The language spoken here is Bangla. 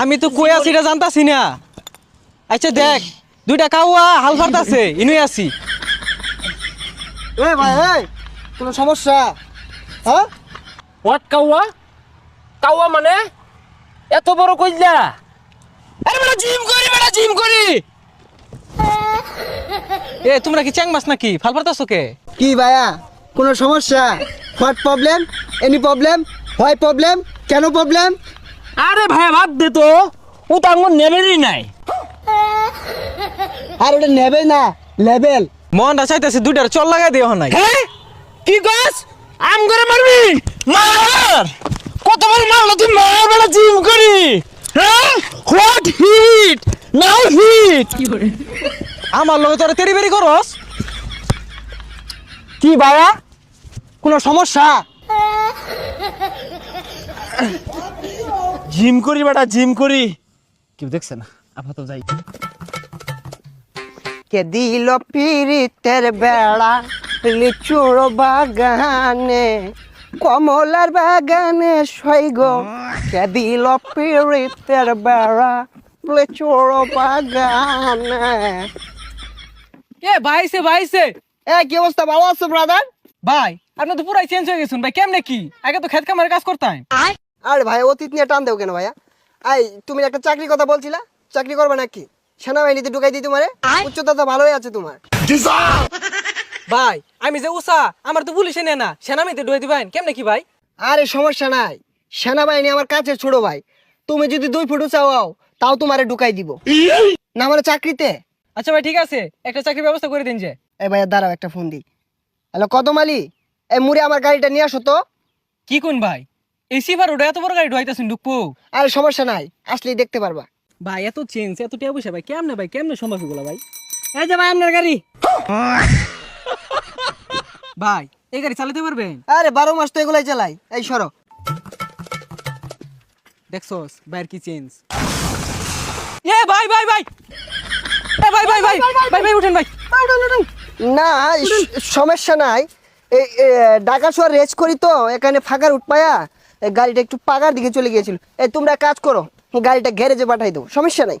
আমি তো কই আছি এটা জানতাছি না। আচ্ছা দেখ দুইটা কাউয়া হাল ফারতাছে ইনুই আছি। এ ভাই এই কোনো সমস্যা? হ্যাঁ? হোয়াট কাউয়া? কাউয়া মানে? এত বড় কইলা? আরে বেটা জিম করি বেটা জিম করি। এ তোমরা কি চ্যাং মাছ নাকি? ফাল ফারতাছো কে? কি ভাইয়া? কোনো সমস্যা? What problem any problem why problem কেন প্রবলেম আরে ভাই বাদ দে তো। ও তো আঙ্গুর নেবেরই নাই। আর ওটা নেবে না লেভেল মনটা চাইতেছে দুইটার চল লাগাই দিও নাই। হ্যাঁ কি কস? আম করে মারবি? মার! কত বড় মারলো তুই মার বেটা জিম করি। হ্যাঁ হোয়াট হিট? Now hit. আমার লগে তোরা তেরি বেরি করস? কি বাবা কোনো সমস্যা? জিম করি বেটা জিম করি। কেউ দেখছে না? আপাতত যাই। কে দিল পিরিতের বেড়া লিচুর বাগানে কমলার বাগানে সৈগ কে দিল পিরিতের বেড়া লিচুর বাগানে। এ ভাইছে ভাইছে এ কি অবস্থা? ভালো আছো ব্রাদার ভাই আপনি তো পুরাই চেঞ্জ হয়ে গেছেন ভাই কেমনে কি? আগে তো খেত কামারে কাজ করতাম। আরে ভাই অতীত নিয়ে টান দেও কেন ভাইয়া? আই তুমি একটা চাকরির কথা বলছিলা? চাকরি করবে নাকি? সেনাবাহিনীতে ঢুকাই দিই তোমারে? উচ্চতা তো ভালোই আছে তোমার। ভাই আমি যে উষা আমার তো পুলিশে নে। না সেনামিতে ডুয়ে দিবেন কেমনে কি ভাই? আরে সমস্যা নাই। সেনাবাহিনী আমার কাছে ছোট ভাই। তুমি যদি দুই ফুট চাও তাও তোমারে ঢুকাই দিব। না মানে চাকরিতে? আচ্ছা ভাই ঠিক আছে। একটা চাকরির ব্যবস্থা করে দিন যে। এই ভাইয়া দাঁড়াও একটা ফোন দিই। হ্যালো কদম আলী? এ মুড়ে আমার গাড়িটা নিয়ে আসো তো। কি কোন ভাই? এই সিফার ওটা এত বড় গাড়ি ঢুয়াইতেছেন ঢুকবো আরে সমস্যা নাই আসলেই দেখতে পারবা। ভাই এত চেঞ্জ এত টিয়া পয়সা ভাই কেমনে ভাই কেমনে সম্ভব এগুলো ভাই? এই যে ভাই আপনার গাড়ি। ভাই এই গাড়ি চালাতে পারবেন? আরে বারো মাস তো এগুলাই চালাই। এই সরো। দেখছস ভাইয়ের কি চেঞ্জ? এ ভাই ভাই ভাই! এ ভাই ভাই ভাই ভাই ভাই উঠেন ভাই। না সমস্যা নাই। এই ঢাকা শহর রেস করি তো এখানে ফাঁকার উঠপায়া এই গাড়িটা একটু পাগার দিকে চলে গিয়েছিল। এই তোমরা কাজ করো গাড়িটা গ্যারেজে পাঠাই দেবো, সমস্যা নাই।